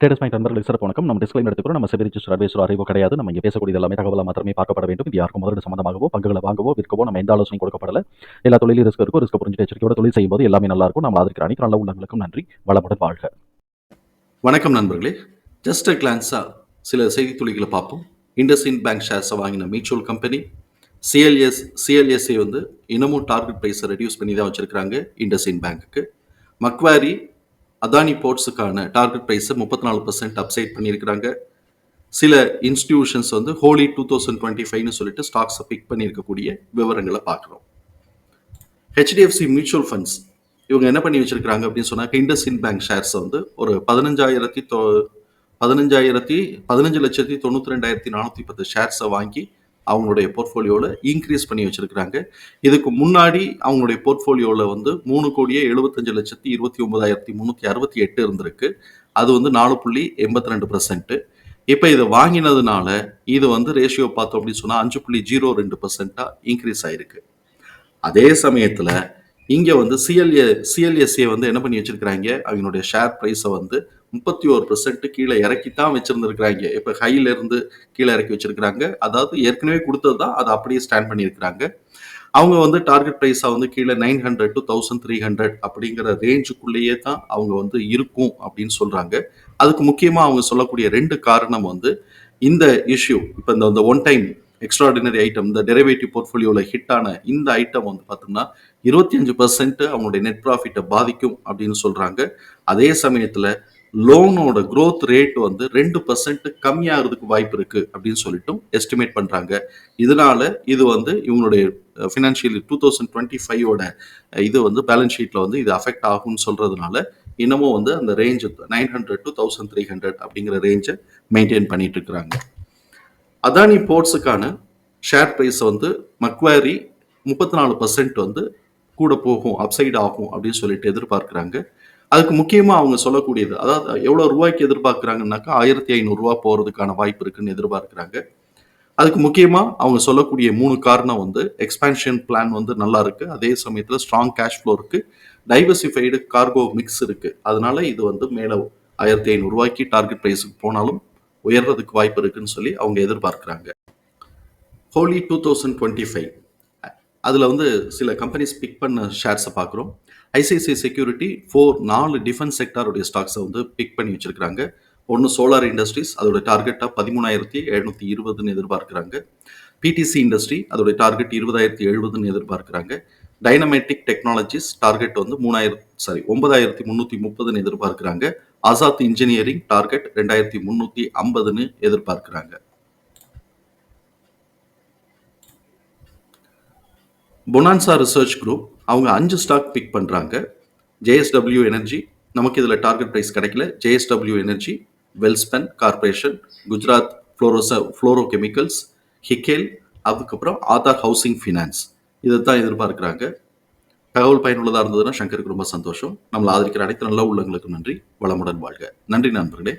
Traders point நண்பர்களுக்கு சிறப்பு வணக்கம். நம்ம டிஸ்கிளைம் எடுத்துக்கிறோம் நம்ம செபி ரிஜிஸ்டர் அட்வைசர் அறிவோ கிடையாது. நம்ம இங்கே பேசக்கூடிய எல்லாமே தகவலாக மாத்திரமே பார்க்கப்பட வேண்டும். இது யாருக்கும் முதலீடு சம்பந்தமாகவோ பங்குகளை வாங்கவோ விற்கவோ நம்ம எந்த ஆலோசனை கொடுக்கப்படல. எல்லா தொழிலும் ரிஸ்க் இருக்கும் ரிஸ்க் புரிஞ்சு எச்சரிக்கையோட தொழில் செய்யும்போது எல்லாமே நல்லா இருக்கும். நம்ம ஆதரிக்கிற அனைத்து நல்ல உள்ளங்களுக்கும் நன்றி. வளமுடன் வாழ்க. வணக்கம் நண்பர்களே. ஜஸ்ட் அ கிளான்ஸாக சில செய்தி துளிகளை பார்ப்போம். இண்டஸ்இன் பேங்க் ஷேர்ஸை வாங்கின மியூச்சுவல் கம்பெனி சிஎல்எஸ் சிஎல்எஸ்ஐ வந்து இன்னமும் டார்கெட் ப்ரைஸை ரெடியூஸ் பண்ணி தான் வச்சுருக்காங்க இண்டஸ்இன் பேங்க்குக்கு மக்வாரி அதானி போர்ட்ஸுக்கான டார்கெட் ப்ரைஸை முப்பத்தி நாலு பர்சன்ட் அப்சைட் பண்ணியிருக்கிறாங்க. சில இன்ஸ்டிடியூஷன்ஸ் வந்து ஹோலி டூ தௌசண்ட் டுவெண்ட்டி ஃபைவ்னு சொல்லிட்டு ஸ்டாக்ஸை பிக் பண்ணியிருக்கக்கூடிய விவரங்களை பார்க்குறோம். ஹெச்டிஎஃப்சி மியூச்சுவல் ஃபண்ட்ஸ் இவங்க என்ன பண்ணி வச்சிருக்கிறாங்க அப்படின்னு சொன்னாக்க இண்டஸ்இன் பேங்க் ஷேர்ஸை வந்து ஒரு பதினஞ்சாயிரத்தி தொ பதினஞ்சாயிரத்தி பதினஞ்சு லட்சத்தி தொண்ணூற்றி ரெண்டாயிரத்தி நானூற்றி பத்து ஷேர்ஸை வாங்கி அவங்களுடைய போர்ட்ஃபோலியோவில் இன்க்ரீஸ் பண்ணி வச்சிருக்கிறாங்க. இதுக்கு முன்னாடி அவங்களுடைய போர்ட்ஃபோலியோவில் வந்து மூணு கோடியே எழுபத்தஞ்சு லட்சத்தி இருபத்தி ஒன்பதாயிரத்தி முந்நூற்றி அறுபத்தி எட்டு இருந்திருக்கு. அது வந்து நாலு புள்ளி எண்பத்தி ரெண்டு பர்சன்ட்டு இப்போ இதை வாங்கினதுனால இது வந்து ரேஷியோ பார்த்தோம் அப்படின்னு சொன்னால் அஞ்சு புள்ளி ஜீரோ ரெண்டு பர்சன்ட்டாக இன்க்ரீஸ் ஆயிருக்கு. அதே சமயத்தில் இங்கே வந்து சிஎல்ஏ சிஎல்எஸ்ஏ வந்து என்ன பண்ணி வச்சுருக்கிறாங்க? அவங்களுடைய ஷேர் ப்ரைஸை வந்து முப்பத்தி ஒரு பெர்சன்ட் கீழே இறக்கி தான் வச்சிருந்துருக்கிறாங்க. இப்போ ஹைல இருந்து கீழே இறக்கி வச்சிருக்கிறாங்க. அதாவது ஏற்கனவே கொடுத்தது தான் அதை அப்படியே ஸ்டாண்ட் பண்ணியிருக்கிறாங்க. அவங்க வந்து டார்கெட் ப்ரைஸாக வந்து கீழே nine hundred to thousand three hundred அப்படிங்கிற ரேஞ்சுக்குள்ளேயே தான் அவங்க வந்து இருக்கும் அப்படின்னு சொல்றாங்க. அதுக்கு முக்கியமாக அவங்க சொல்லக்கூடிய ரெண்டு காரணம் வந்து இந்த இஷ்யூ இப்போ இந்த இந்த ஒன் டைம் எக்ஸ்ட்ராடினரி ஐட்டம் இந்த டெரிவேட்டிவ் போர்ட்ஃபோலியோவில் ஹிட் ஆன இந்த ஐட்டம் வந்து பார்த்தோம்னா இருபத்தி அஞ்சு பர்சன்ட் அவங்களுடைய நெட் ப்ராஃபிட்டை பாதிக்கும் அப்படின்னு சொல்றாங்க. அதே சமயத்தில் லோனோட க்ரோத் ரேட் வந்து ரெண்டு பர்சன்ட் கம்மியாகிறதுக்கு வாய்ப்பு இருக்கு அப்படின்னு சொல்லிட்டும் எஸ்டிமேட் பண்றாங்க. இதனால இது வந்து இவங்களுடைய ஃபினான்ஷியல் டூ தௌசண்ட் டுவெண்ட்டி ஃபைவோட இது வந்து பேலன்ஸ் ஷீட்ல வந்து இது அஃபெக்ட் ஆகும்னு சொல்றதுனால இன்னமும் வந்து அந்த range nine hundred to thousand three hundred அப்படிங்கிற ரேஞ்சை மெயின்டைன் பண்ணிட்டு இருக்கிறாங்க. அதானி போர்ட்ஸுக்கான ஷேர் ப்ரைஸ் வந்து மக்வாரி முப்பத்தி நாலு பர்சன்ட் வந்து கூட போகும் அப்சைட் ஆகும் அப்படின்னு சொல்லிட்டு எதிர்பார்க்குறாங்க. அதுக்கு முக்கியமாக அவங்க சொல்லக்கூடியது அதாவது எவ்வளோ ரூபாய்க்கு எதிர்பார்க்குறாங்கன்னாக்கா ஆயிரத்தி ஐநூறுரூவா போகிறதுக்கான வாய்ப்பு இருக்குன்னு எதிர்பார்க்குறாங்க. அதுக்கு முக்கியமாக அவங்க சொல்லக்கூடிய மூணு காரணம் வந்து எக்ஸ்பான்ஷன் பிளான் வந்து நல்லா இருக்கு. அதே சமயத்தில் ஸ்ட்ராங் கேஷ் ஃப்ளோ இருக்கு. டைவர்சிஃபைடு கார்கோ மிக்ஸ் இருக்கு. அதனால இது வந்து மேலே ஆயிரத்தி ஐநூறுரூவாய்க்கு டார்கெட் ப்ரைஸுக்கு போனாலும் உயர்றதுக்கு வாய்ப்பு இருக்குன்னு சொல்லி அவங்க எதிர்பார்க்குறாங்க. Holi two thousand twenty five அதில் வந்து சில கம்பெனிஸ் பிக் பண்ண ஷேர்ஸை பார்க்குறோம் ஐசிஐசிஐ செக்யூரிட்டி ஃபோர் நாலு டிஃபென்ஸ் செக்டாருடைய ஸ்டாக்ஸை வந்து பிக் பண்ணி வச்சுருக்கிறாங்க. ஒன்று சோலார் இண்டஸ்ட்ரீஸ் அதோட டார்கெட்டாக பதிமூணாயிரத்தி எழுநூற்றி இருபதுன்னு எதிர்பார்க்குறாங்க. பிடிசி இண்டஸ்ட்ரி அதோட டார்கெட் இருபதாயிரத்தி எழுபதுன்னு எதிர்பார்க்குறாங்க. டைனமேட்டிக் டெக்னாலஜிஸ் டார்கெட் வந்து மூணாயிரத்தி சாரி ஒன்பதாயிரத்தி முந்நூற்றி முப்பதுன்னு எதிர்பார்க்குறாங்க. ஆசாத் இன்ஜினியரிங் டார்கெட் ரெண்டாயிரத்தி முந்நூற்றி ஐம்பதுன்னு எதிர்பார்க்குறாங்க. பொனான்சா ரிசர்ச் குரூப் அவங்க அஞ்சு ஸ்டாக் பிக் பண்ணுறாங்க ஜேஎஸ்டபிள்யூ எனர்ஜி நமக்கு இதில் டார்கெட் ப்ரைஸ் கிடைக்கல. JSW energy Welspun corporation Gujarat ஃப்ளோரோச fluoro chemicals Hikal அதுக்கப்புறம் ஆதார் ஹவுசிங் ஃபினான்ஸ் இதை தான் எதிர்பார்க்குறாங்க. தகவல் பயனுள்ளதாக இருந்ததுன்னா சங்கருக்கு ரொம்ப சந்தோஷம். நம்மளை ஆதரிக்கிற அனைத்து நல்ல உள்ளங்களுக்கு நன்றி. வளமுடன் வாழ்க. நன்றி நண்பர்களே.